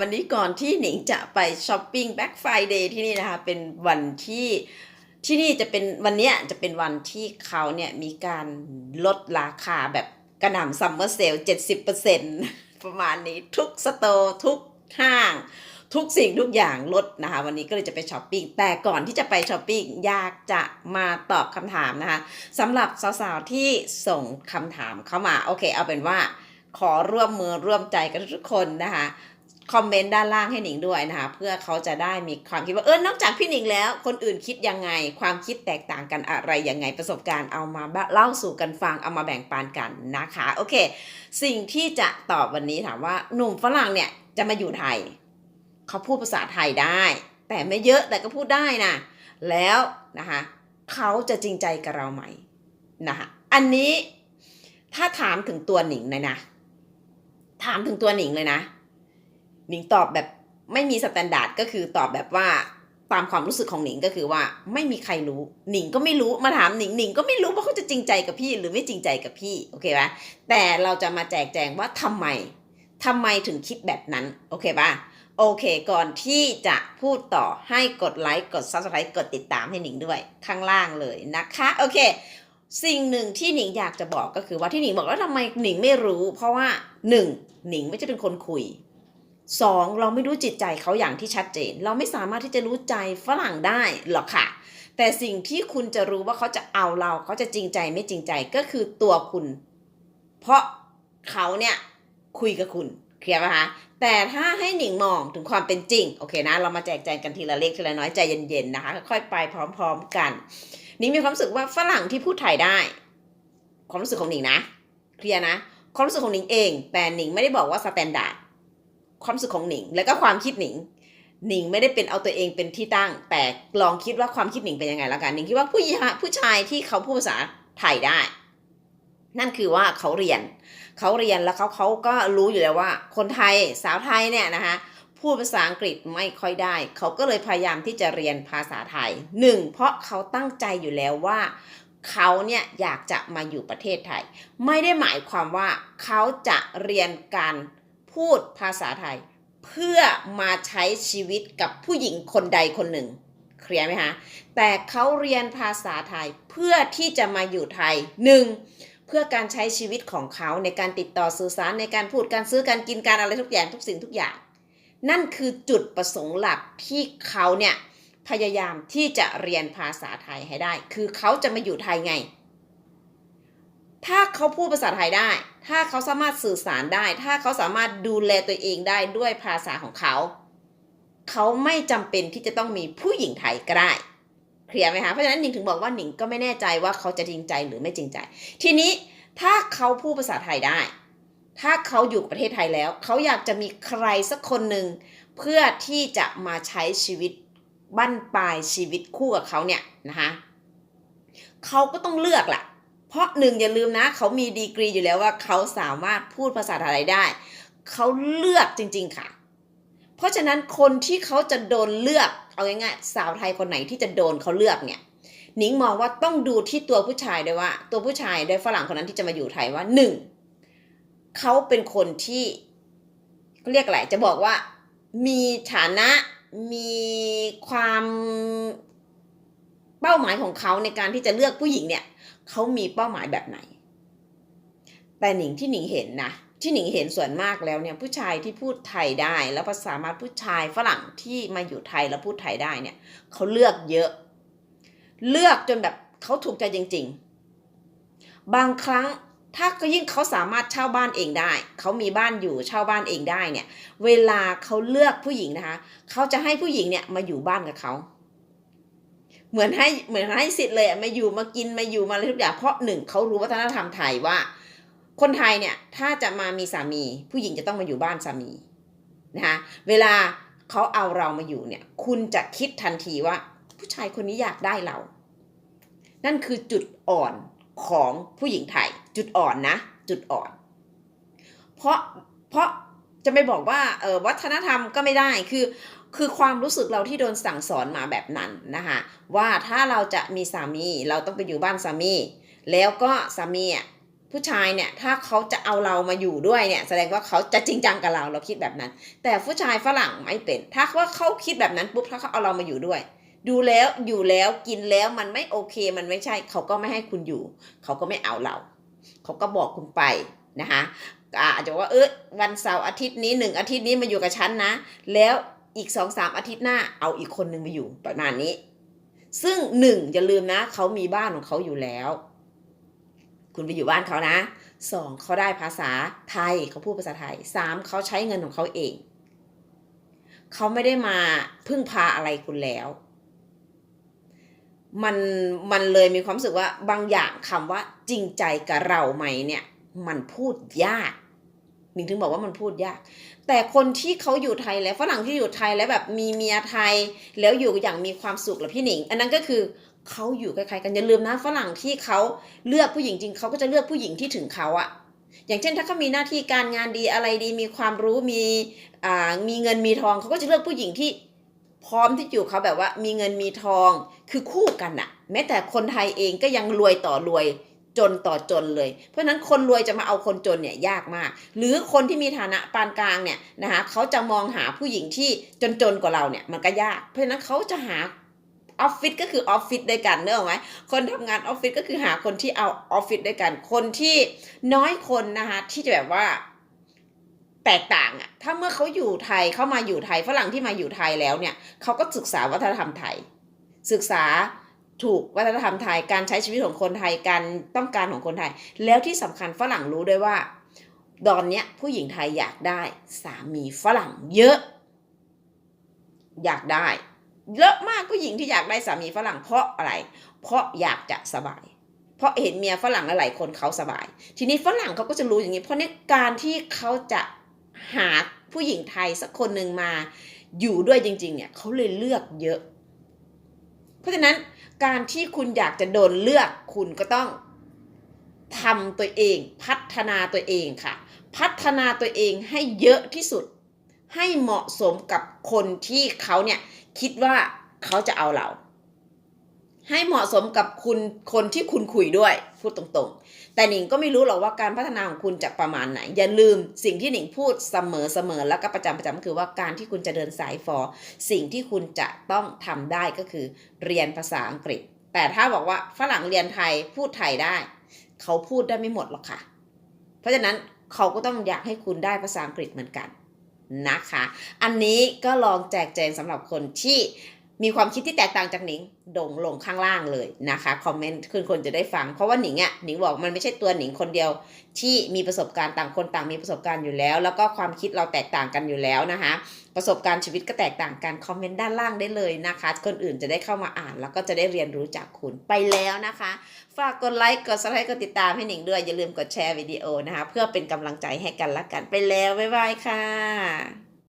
วันนี้ก่อนที่หนิงจะไปช้อปปิ้งแบ็ k ไฟเดย์ที่นี่นะคะ เป็นวันที่ที่นี่จะเป็นวันเนี้ยจะเป็นวันที่เขาเนี่ยมีการลดราคาแบบกระหน่ำซัมเมอร์เซลเจ็ดสิบเปอร์เซ็นประมาณนี้ทุกสโตร์ทุกห้าง ทุกสิ่งทุกอย่างลดนะคะ วันนี้ก็เลยจะไปช้อปปิ้งแต่ก่อนที่จะไปช้อปปิ้งอยากจะมาตอบคำถามนะคะสำหรับสาวๆที่ส่งคำถามเข้ามา โอเค เอาเป็นว่าขอร่วมมือร่วมใจกันทุกคนนะคะ คอมเมนต์ด้านล่างให้หนิงด้วยนะคะ เพื่อเขาจะได้มีความคิดว่าเออนอกจากพี่หนิงแล้ว คนอื่นคิดยังไง ความคิดแตกต่างกันอะไรยังไงประสบการณ์เอามาเล่าสู่กันฟังเอามาแบ่งปันกันนะคะโอเค สิ่งที่จะตอบวันนี้ถามว่าหนุ่มฝรั่งเนี่ยจะมาอยู่ไทย เขาพูดภาษาไทยได้ แต่ไม่เยอะแต่ก็พูดได้นะแล้วนะคะเขาจะจริงใจกับเราไหมนะคะอันนี้ถ้าถามถึงตัวหนิงเลยนะ ถามถึงตัวหนิงเลยนะ หนิงตอบแบบไม่มีสแตนดาร์ดก็คือตอบแบบว่าตามความรู้สึกของหนิงก็คือว่าไม่มีใครรู้ หนิงก็ไม่รู้มาถามหนิงหนิงก็ไม่รู้ว่าเขาจะจริงใจกับพี่หรือไม่จริงใจกับพี่โอเคปะแต่เราจะมาแจกแจงว่าทำไมทำไมถึงคิดแบบนั้นโอเคปะโอเค ก่อนที่จะพูดต่อให้กดไลค์กด subscribe กดติดตามให้หนิงด้วยข้างล่างเลยนะคะโอเคสิ่งหนึ่งที่หนิงอยากจะบอกก็คือว่าที่หนิงบอกว่าทำไมหนิงไม่รู้ เพราะว่าหนึ่งหนิงไม่ใช่เป็นคนคุย สองเราไม่รู้จิตใจเขาอย่างที่ชัดเจน เราไม่สามารถที่จะรู้ใจฝรั่งได้หรอกค่ะ แต่สิ่งที่คุณจะรู้ว่าเขาจะเอาเราเขาจะจริงใจไม่จริงใจก็คือตัวคุณ เพราะเขาเนี่ยคุยกับคุณเคลียร์ไหมคะแต่ถ้าให้หนิงมองถึงความเป็นจริง โอเคนะ เรามาแจกแจงกันทีละเล็กทีละน้อยใจเย็นๆนะคะ ค่อยๆไปพร้อม ๆกันหนิงมีความรู้สึกว่าฝรั่งที่พูดไทยได้ ความรู้สึกของหนิงนะเคลียร์นะความรู้สึกของหนิงเอง แต่หนิงไม่ได้บอกว่าสแตนดาร์ด ความรู้สึกของหนิง แล้วก็ความคิดหนิง หนิงไม่ได้เป็นเอาตัวเองเป็นที่ตั้ง แต่ลองคิดว่าความคิดหนิงเป็นยังไงแล้วกันหนิงคิดว่าผู้หญิงผู้ชายที่เขาพูดภาษาไทยได้ นั่นคือว่าเขาเรียน เขาเรียนแล้วเขาเขาก็รู้อยู่แล้วว่า คนไทยสาวไทยเนี่ยนะคะพูดภาษาอังกฤษไม่ค่อยได้ เขาก็เลยพยายามที่จะเรียนภาษาไทยหนึ่งเพราะเขาตั้งใจอยู่แล้วว่าเขาเนี่ยอยากจะมาอยู่ประเทศไทย ไม่ได้หมายความว่าเขาจะเรียนการ พูดภาษาไทย เพื่อมาใช้ชีวิตกับผู้หญิงคนใดคนหนึ่ง เคลียร์ไหมคะแต่เขาเรียนภาษาไทยเพื่อที่จะมาอยู่ไทยหนึ่งเพื่อการใช้ชีวิตของเขาในการติดต่อสื่อสารในการพูดการซื้อการกินการอะไรทุกอย่างทุกสิ่งทุกอย่าง นั่นคือจุดประสงค์หลักที่เขาเนี่ยพยายามที่จะเรียนภาษาไทยให้ได้ คือเขาจะมาอยู่ไทยไง ถ้าเขาพูดภาษาไทยได้ ถ้าเขาสามารถสื่อสารได้ ถ้าเขาสามารถดูแลตัวเองได้ด้วยภาษาของเขา เขาไม่จำเป็นที่จะต้องมีผู้หญิงไทยก็ได้ เคลียร์ไหมคะ เพราะฉะนั้นหนิงถึงบอกว่าหนิงก็ไม่แน่ใจว่าเขาจะจริงใจหรือไม่จริงใจ ทีนี้ถ้าเขาพูดภาษาไทยได้ ถ้าเขาอยู่ประเทศไทยแล้ว เขาอยากจะมีใครสักคนหนึ่งเพื่อที่จะมาใช้ชีวิตบั้นปลายชีวิตคู่กับเขาเนี่ยนะคะ เขาก็ต้องเลือกแหละ เพราะหนึ่งอย่าลืมนะ เขามีดีกรีอยู่แล้วว่าเขาสามารถพูดภาษาไทยได้ เขาเลือกจริง ๆค่ะ เพราะฉะนั้นคนที่เขาจะโดนเลือกเอาง่ายๆสาวไทยคนไหนที่จะโดนเขาเลือกเนี่ยหนิงมองว่าต้องดูที่ตัวผู้ชายด้วยว่า ตัวผู้ชายด้วยฝรั่งคนนั้นที่จะมาอยู่ไทยว่าหนึ่งเขาเป็นคนที่เขาเรียกอะไรจะบอกว่ามีฐานะมีความ เป้าหมายของเขาในการที่จะเลือกผู้หญิงเนี่ยเขามีเป้าหมายแบบไหน แต่หนิงที่หนิงเห็นนะที่หนิงเห็นส่วนมากแล้วเนี่ยผู้ชายที่พูดไทยได้ แล้วภาษามารถผู้ชายฝรั่งที่มาอยู่ไทยแล้วพูดไทยได้เนี่ยเขาเลือกเยอะ เลือกจนแบบเขาถูกใจจริง ๆ บางครั้งถ้าก็ยิ่งเขาสามารถเช่าบ้านเองได้ เขามีบ้านอยู่เช่าบ้านเองได้เนี่ย เวลาเขาเลือกผู้หญิงนะคะ เขาจะให้ผู้หญิงเนี่ยมาอยู่บ้านกับเขา เหมือนให้เหมือนให้สิทธิ์เลยมาอยู่มากินมาอยู่มาอะไรทุกอย่างเพราะหนึ่งเขารู้วัฒนธรรมไทยว่า คนไทยเนี่ยถ้าจะมามีสามี ผู้หญิงจะต้องมาอยู่บ้านสามีนะคะเวลาเขาเอาเรามาอยู่เนี่ย คุณจะคิดทันทีว่า ผู้ชายคนนี้อยากได้เรา นั่นคือจุดอ่อนของผู้หญิงไทย จุดอ่อนนะ จุดอ่อน เพราะเพราะจะไม่บอกว่าเออวัฒนธรรมก็ไม่ได้คือ คือความรู้สึกเราที่โดนสั่งสอนมาแบบนั้นนะคะว่าถ้าเราจะมีสามีเราต้องไปอยู่บ้านสามี แล้วก็สามีอะผู้ชายเนี่ยถ้าเขาจะเอาเรามาอยู่ด้วยเนี่ยแสดงว่าเขาจะจริงจังกับเราเราคิดแบบนั้น แต่ผู้ชายฝรั่งไม่เป็นถ้าว่าเขาคิดแบบนั้นปุ๊บถ้าเขาเอาเรามาอยู่ด้วย ดูแล้วอยู่แล้วกินแล้วมันไม่โอเคมันไม่ใช่ เขาก็ไม่ให้คุณอยู่ เขาก็ไม่เอาเรา เขาก็บอกคุณไปนะคะอาจจะว่าเออวันเสาร์อาทิตย์นี้หนึ่งอาทิตย์นี้มาอยู่กับฉันนะ แล้ว อีกสองสามอาทิตย์หน้าเอาอีกคนหนึ่งมาอยู่ประมาณนี้ ซึ่งหนึ่งอย่าลืมนะเขามีบ้านของเขาอยู่แล้ว คุณไปอยู่บ้านเขานะสองเขาได้ภาษาไทยเขาพูดภาษาไทยสามเขาใช้เงินของเขาเอง เขาไม่ได้มาพึ่งพาอะไรคุณแล้ว มันมันเลยมีความรู้สึกว่าบางอย่างคำว่าจริงใจกับเราไหมเนี่ย มันพูดยาก หนิงถึงบอกว่ามันพูดยาก แต่คนที่เขาอยู่ไทยแล้วฝรั่งที่อยู่ไทยแล้วแบบมีเมียไทย แล้วอยู่อย่างมีความสุขแหละพี่หนิง อันนั้นก็คือเขาอยู่คล้ายๆกันอย่าลืมนะฝรั่งที่เขาเลือกผู้หญิงจริงเขาก็จะเลือกผู้หญิงที่ถึงเขาอะอย่างเช่นถ้าเขามีหน้าที่การงานดีอะไรดีมีความรู้มีอ่ามีเงินมีทองเขาก็จะเลือกผู้หญิงที่พร้อมที่อยู่เขาแบบว่ามีเงินมีทองคือคู่กันอะแม้แต่คนไทยเองก็ยังรวยต่อรวย จนต่อจนเลย เพราะฉะนั้นคนรวยจะมาเอาคนจนเนี่ยยากมาก หรือคนที่มีฐานะปานกลางเนี่ยนะคะเขาจะมองหาผู้หญิงที่จนจนๆกว่าเราเนี่ยมันก็ยาก เพราะฉะนั้นเขาจะหาออฟฟิศก็คือออฟฟิศด้วยกันเนกอะไหมคนทำงานออฟฟิศก็คือหาคนที่เอาออฟฟิศด้วยกัน คนที่น้อยคนนะคะที่จะแบบว่าแตกต่างอะถ้าเมื่อเขาอยู่ไทยเขามาอยู่ไทยฝรั่งที่มาอยู่ไทยแล้วเนี่ยเขาก็ศึกษาวัฒนธรรมไทย ศึกษา ถูกวัฒนธรรมไทยการใช้ชีวิตของคนไทยการต้องการของคนไทย แล้วที่สำคัญฝรั่งรู้ด้วยว่าตอนเนี้ยผู้หญิงไทยอยากได้สามีฝรั่งเยอะ อยากได้ เยอะมากผู้หญิงที่อยากได้สามีฝรั่งเพราะอะไร เพราะอยากจะสบาย เพราะเห็นเมียฝรั่งหลายคนเขาสบาย ทีนี้ฝรั่งเขาก็จะรู้อย่างนี้ เพราะนี่การที่เขาจะหาผู้หญิงไทยสักคนหนึ่งมาอยู่ด้วยจริง ๆ เนี่ยเขาเลยเลือกเยอะ เพราะฉะนั้น การที่คุณอยากจะโดนเลือกคุณก็ต้องทำตัวเอง พัฒนาตัวเองค่ะ พัฒนาตัวเองให้เยอะที่สุด ให้เหมาะสมกับคนที่เขาเนี่ยคิดว่าเขาจะเอาเรา ให้เหมาะสมกับคุณคนที่คุณคุยด้วยพูดตรงๆ แต่หนิงก็ไม่รู้หรอกว่าการพัฒนาของคุณจะประมาณไหน อย่าลืมสิ่งที่หนิงพูดเสมอเสมอแล้วก็ประจำประจำคือว่าการที่คุณจะเดินสายฟอสิ่งที่คุณจะต้องทำได้ก็คือเรียนภาษาอังกฤษ แต่ถ้าบอกว่าฝรั่งเรียนไทยพูดไทยได้ เขาพูดได้ไม่หมดหรอกค่ะ เพราะฉะนั้นเขาก็ต้องอยากให้คุณได้ภาษาอังกฤษเหมือนกันนะคะ อันนี้ก็ลองแจกแจงสำหรับคนที่ มีความคิดที่แตกต่างจากหนิงโด่งลงข้างล่างเลยนะคะคอมเมนต์คุณคนจะได้ฟัง เพราะว่าหนิงอะหนิงบอกมันไม่ใช่ตัวหนิงคนเดียว ที่มีประสบการณ์ต่างคนต่างมีประสบการณ์อยู่แล้ว แล้วก็ความคิดเราแตกต่างกันอยู่แล้วนะคะ ประสบการณ์ชีวิตก็แตกต่างกันคอมเมนต์ด้านล่างได้เลยนะคะ คนอื่นจะได้เข้ามาอ่าน แล้วก็จะได้เรียนรู้จากคุณไปแล้วนะคะ ฝากกดไลค์กด subscribe กดติดตามให้หนิงด้วยอย่าลืมกดแชร์วิดีโอนะคะ เพื่อเป็นกำลังใจให้กันละกันไปแล้วบ๊ายบายค่ะ